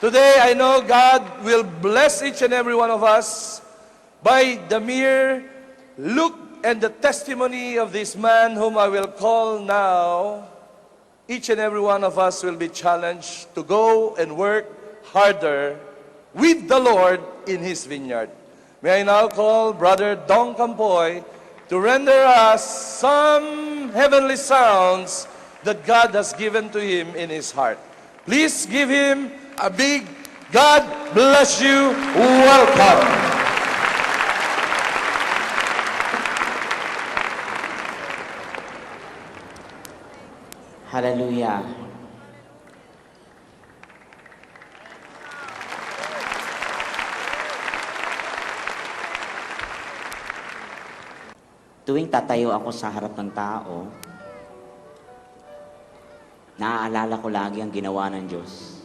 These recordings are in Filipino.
Today, I know God will bless each and every one of us by the mere look and the testimony of this man whom I will call now. Each and every one of us will be challenged to go and work harder with the Lord in His vineyard. May I now call Brother Don Campoy to render us some heavenly sounds that God has given to him in his heart. Please give him a big God bless you welcome. Hallelujah. Tuwing tatayo ako sa harap ng tao, naaalala ko lagi ang ginawa ng Diyos.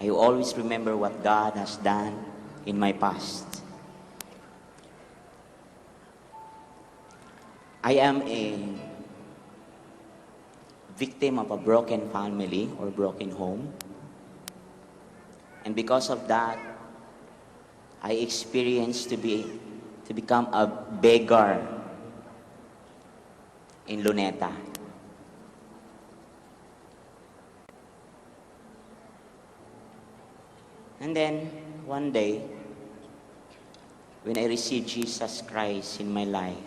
I always remember what God has done in my past. I am a victim of a broken family or broken home. And because of that, I experienced to be to become a beggar in Luneta. And then one day, when I received Jesus Christ in my life,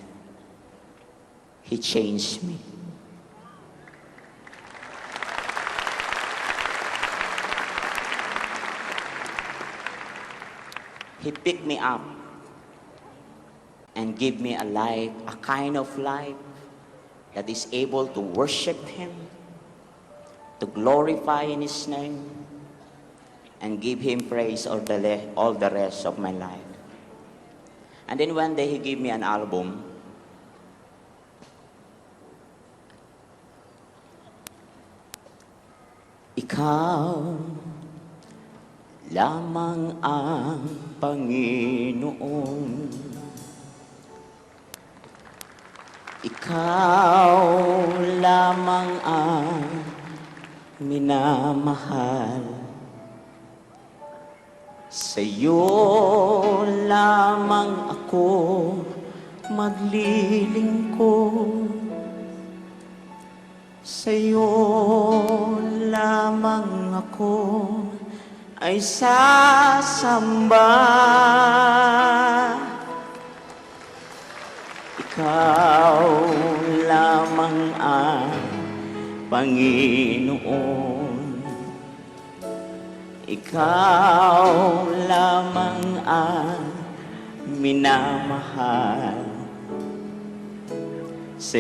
He changed me. He picked me up and gave me a life, a kind of life that is able to worship Him, to glorify in His name, and give Him praise all the, all the rest of my life. And then one day He gave me an album. Ikaw lamang ang Panginoon. Ikaw lamang ang minamahal. Sa iyo lamang ako maglilingkod. Sa iyo lamang ako ay sasamba. Ikaw lamang ang Panginoon. Ikaw lamang ang minamahal. Sa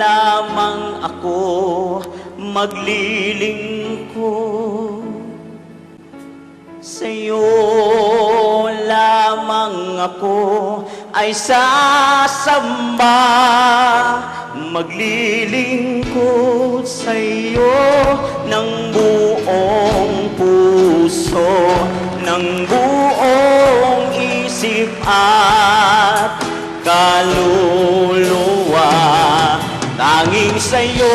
lamang ako maglilingkod. Sa lamang ako ay sasamba. Maglilingkod sa iyo ng buong puso, ng buong isip at kaluluwa. Tanging sa'yo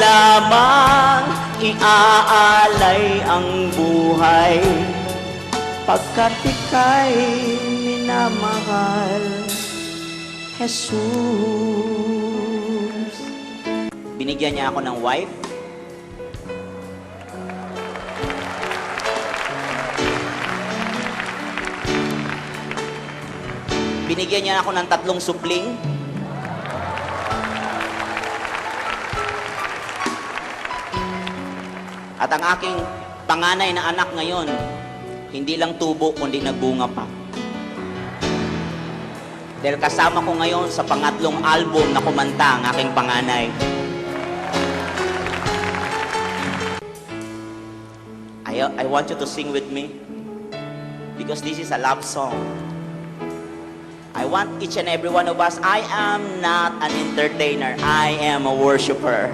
lamang iaalay ang buhay Pagkat ika'y minamahal Jesus Binigyan niya ako ng wife Binigyan niya ako ng tatlong supling At ang aking panganay na anak ngayon, hindi lang tubo, kundi nagbunga pa. Dahil kasama ko ngayon sa pangatlong album na kumanta ang aking panganay. I, I want you to sing with me because this is a love song. I want each and every one of us, I am not an entertainer, I am a worshiper.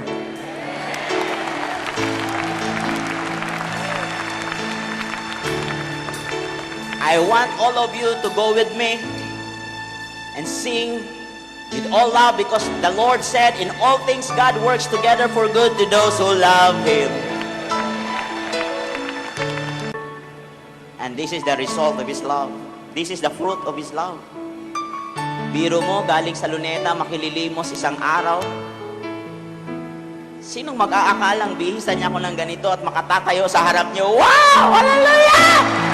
I want all of you to go with me and sing with all love because the Lord said, In all things, God works together for good to those who love Him. And this is the result of His love. This is the fruit of His love. Biro mo, galing sa luneta, makililimos isang araw. Sinong mag-aakalang bihisan niya ako ng ganito at makatatayo sa harap niyo? Wow! Hallelujah!